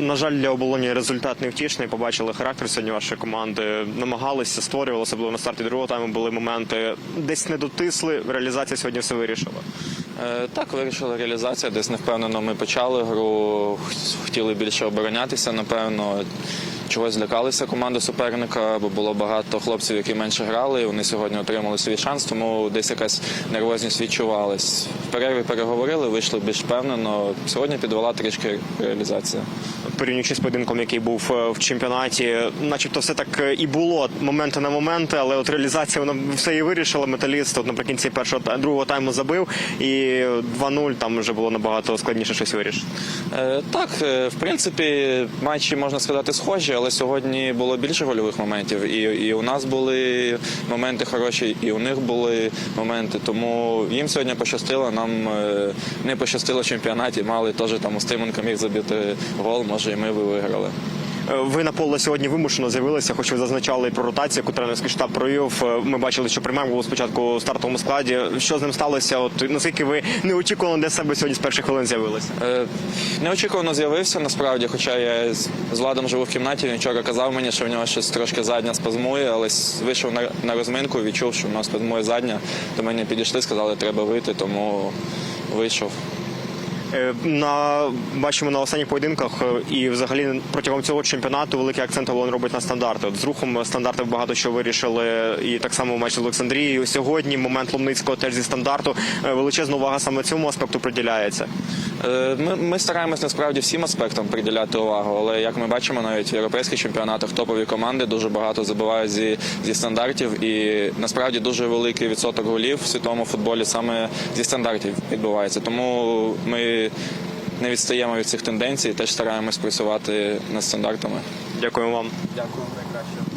на жаль, для оболоні результат невтішний. Побачили характер сьогодні вашої команди. Намагалися, створювали, особливо на старті другого тайму були моменти. Десь не дотисли. Реалізація сьогодні все вирішила. Е, Так, вирішила реалізація. Десь невпевнено ми почали гру, хотіли більше оборонятися, напевно. Чогось злякалися команди суперника, бо було багато хлопців, які менше грали. Вони сьогодні отримали свій шанс, тому десь якась нервозність відчувалась. В перерві переговорили, вийшли більш впевнено. Сьогодні підвела трішки реалізація. Порівнюючи з поєдинком, який був е, в чемпіонаті, начебто все так е, і було моменти на моменти, але от реалізація вона все і вирішила. Металіст от наприкінці першого другого тайму забив, і 2-0 там вже було набагато складніше щось вирішити. Е, Так, е, в принципі, матчі можна сказати схожі, але сьогодні було більше гольових моментів. І, і у нас були моменти хороші, і у них були моменти. Тому їм сьогодні пощастило. Нам е, не пощастило в чемпіонаті. Мали теж там Устименко міг забити гол. Може, і ми виграли. Е, Ви на поле сьогодні вимушено з'явилися, хоч ви зазначали про ротацію, яку тренерський штаб провів. Е, Ми бачили, що Примем був спочатку у стартовому складі. Що з ним сталося? От наскільки ви неочікувано для себе сьогодні з перших хвилин з'явилися? Е, Неочікувано з'явився насправді, хоча я з з Владом живу в кімнаті, він вчора казав мені, що в нього щось трошки задня спазмує, але вийшов на, на розминку, відчув, що в нього спазмує задня. До мене підійшли, сказали, треба вийти, тому вийшов. Е, На бачимо на останніх поєдинках е, і взагалі протягом цього чемпіонату великий акцент Волонь робить на стандарти. От з рухом стандарти багато що вирішили, і так само матч з Олександрією. Сьогодні момент Ломницького теж зі стандарту. Е, Величезна увага саме цьому аспекту приділяється. Ми, ми стараємось насправді всім аспектам приділяти увагу, але як ми бачимо, навіть в європейських чемпіонатах топові команди дуже багато забивають зі, зі стандартів, і насправді дуже великий відсоток голів в світовому футболі саме зі стандартів відбувається. Тому ми не відстаємо від цих тенденцій, теж стараємось працювати над стандартами. Дякую вам. Дякую, найкраще.